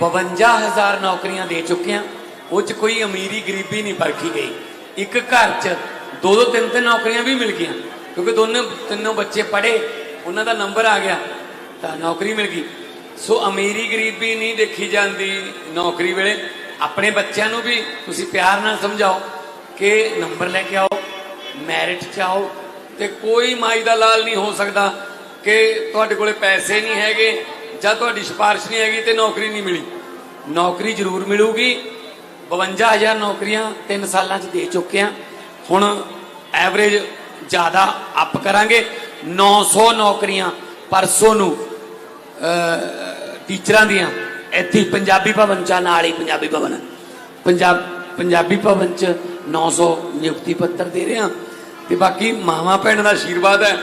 52000 ਨੌਕਰੀਆਂ ਦੇ ਚੁੱਕੇ ਆ ਉਹ ਚ ਕੋਈ ਅਮੀਰੀ ਗਰੀਬੀ ਨਹੀਂ ਪਰਖੀ ਗਈ। ਇੱਕ ਘਰ ਚ ਦੋ ਦੋ ਤਿੰਨ ਤਿੰਨ ਨੌਕਰੀਆਂ ਵੀ ਮਿਲ ਗਈਆਂ। ਕਿਉਂਕਿ ਦੋਨੇ ਤਿੰਨੋਂ ਬੱਚੇ ਪੜ੍ਹੇ, ਉਹਨਾਂ ਦਾ ਨੰਬਰ ਆ ਗਿਆ, ਤਾਂ ਨੌਕਰੀ ਮਿਲ ਗਈ। ਸੋ ਅਮੀਰੀ ਗਰੀਬੀ ਨਹੀਂ ਦੇਖੀ ਜਾਂਦੀ ਨੌਕਰੀ ਵੇਲੇ। ਆਪਣੇ ਬੱਚਿਆਂ ਨੂੰ ਵੀ ਤੁਸੀਂ ਪਿਆਰ ਨਾਲ ਸਮਝਾਓ ਕਿ ਨੰਬਰ ਲੈ ਕੇ ਆਓ, ਮੈਰਿਟ ਚ ਆਓ, ਤੇ ਕੋਈ ਮਾਈ ਦਾ ਲਾਲ ਨਹੀਂ ਹੋ ਸਕਦਾ ਕਿ ਤੁਹਾਡੇ ਕੋਲੇ ਪੈਸੇ ਨਹੀਂ ਹੈਗੇ ਜਾਂ ਤੁਹਾਡੀ ਸਿਫਾਰਿਸ਼ ਨਹੀਂ ਹੈਗੀ ਤੇ ਨੌਕਰੀ ਨਹੀਂ ਮਿਲੀ। ਨੌਕਰੀ ਜ਼ਰੂਰ ਮਿਲੂਗੀ। 52000 ਨੌਕਰੀਆਂ 3 ਸਾਲਾਂ ਚ ਦੇ ਚੁੱਕੇ ਆ ਹੁਣ ਐਵਰੇਜ ਜ਼ਿਆਦਾ ਅਪ ਕਰਾਂਗੇ। 900 ਨੌਕਰੀਆਂ ਪਰਸੋਂ ਨੂੰ ਟੀਚਰਾਂ ਦੀਆਂ। ਇੱਥੇ ਪੰਜਾਬੀ ਭਵਨ ਚ ਆ, ਨਾਲ ਹੀ ਪੰਜਾਬੀ ਭਵਨ। ਪੰਜਾਬ ਪੰਜਾਬੀ ਭਵਨ ਚ 900 ਨਿਯੁਕਤੀ ਪੱਤਰ ਦੇ ਰਹੇ ਹਾਂ। ਤੇ ਬਾਕੀ ਮਾਵਾਂ ਭੈਣਾਂ ਦਾ ਆਸ਼ੀਰਵਾਦ ਹੈ।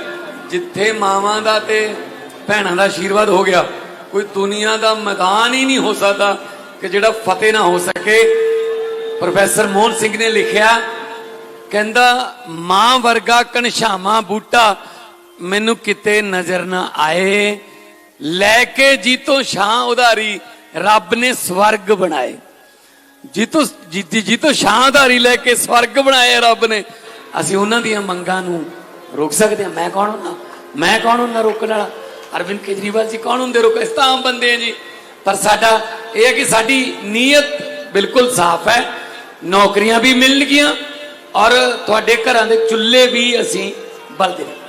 ਜਿੱਥੇ ਮਾਵਾਂ ਦਾ ਤੇ ਭੈਣਾਂ ਦਾ ਆਸ਼ੀਰਵਾਦ ਹੋ ਗਿਆ ਕੋਈ ਦੁਨੀਆ ਦਾ ਮੈਦਾਨ ਹੀ ਨਹੀਂ ਹੋ ਸਕਦਾ ਕਿ ਜਿਹੜਾ ਫਤਿਹ ਨਾ ਹੋ ਸਕੇ। ਪ੍ਰੋਫੈਸਰ ਮੋਹਨ ਸਿੰਘ ਨੇ ਲਿਖਿਆ, ਕਹਿੰਦਾ, ਮਾਂ ਵਰਗਾ ਕਣਸ਼ਾਮਾ ਬੂਟਾ ਮੈਨੂੰ ਕਿਤੇ ਨਜ਼ਰ ਨਾ ਆਏ। ਲੈ ਕੇ ਜੀਤੋਂ ਛਾਂ ਉਧਾਰੀ, ਰੱਬ ਨੇ ਸਵਰਗ ਬਣਾਏ। ਜੀਤੋਂ, ਜੀਤੀ, ਜੀਤੋਂ ਛਾਂ ਉਧਾਰੀ ਲੈ ਕੇ ਸਵਰਗ ਬਣਾਏ ਰੱਬ ਨੇ। ਅਸੀਂ ਉਹਨਾਂ ਦੀਆਂ ਮੰਗਾਂ ਨੂੰ ਰੋਕ ਸਕਦੇ ਹਾਂ। ਮੈਂ ਕੌਣ ਹੁੰਦਾ? ਮੈਂ ਕੌਣ ਹੁੰਦਾ ਰੋਕਣ ਵਾਲਾ? ਅਰਵਿੰਦ ਕੇਜਰੀਵਾਲ ਜੀ ਕੌਣ ਹੁੰਦੇ ਰੋਕ, ਇਸ ਤਾਂ ਆਮ ਬੰਦੇ ਆ ਜੀ। ਪਰ ਸਾਡਾ ਇਹ ਹੈ ਕਿ ਸਾਡੀ ਨੀਅਤ ਬਿਲਕੁਲ ਸਾਫ਼ ਹੈ, ਨੌਕਰੀਆਂ ਵੀ ਮਿਲਣਗੀਆਂ ਔਰ ਤੁਹਾਡੇ ਘਰਾਂ ਦੇ ਚੁੱਲ੍ਹੇ ਵੀ ਅਸੀਂ ਬਲਦੇ ਰਹੇ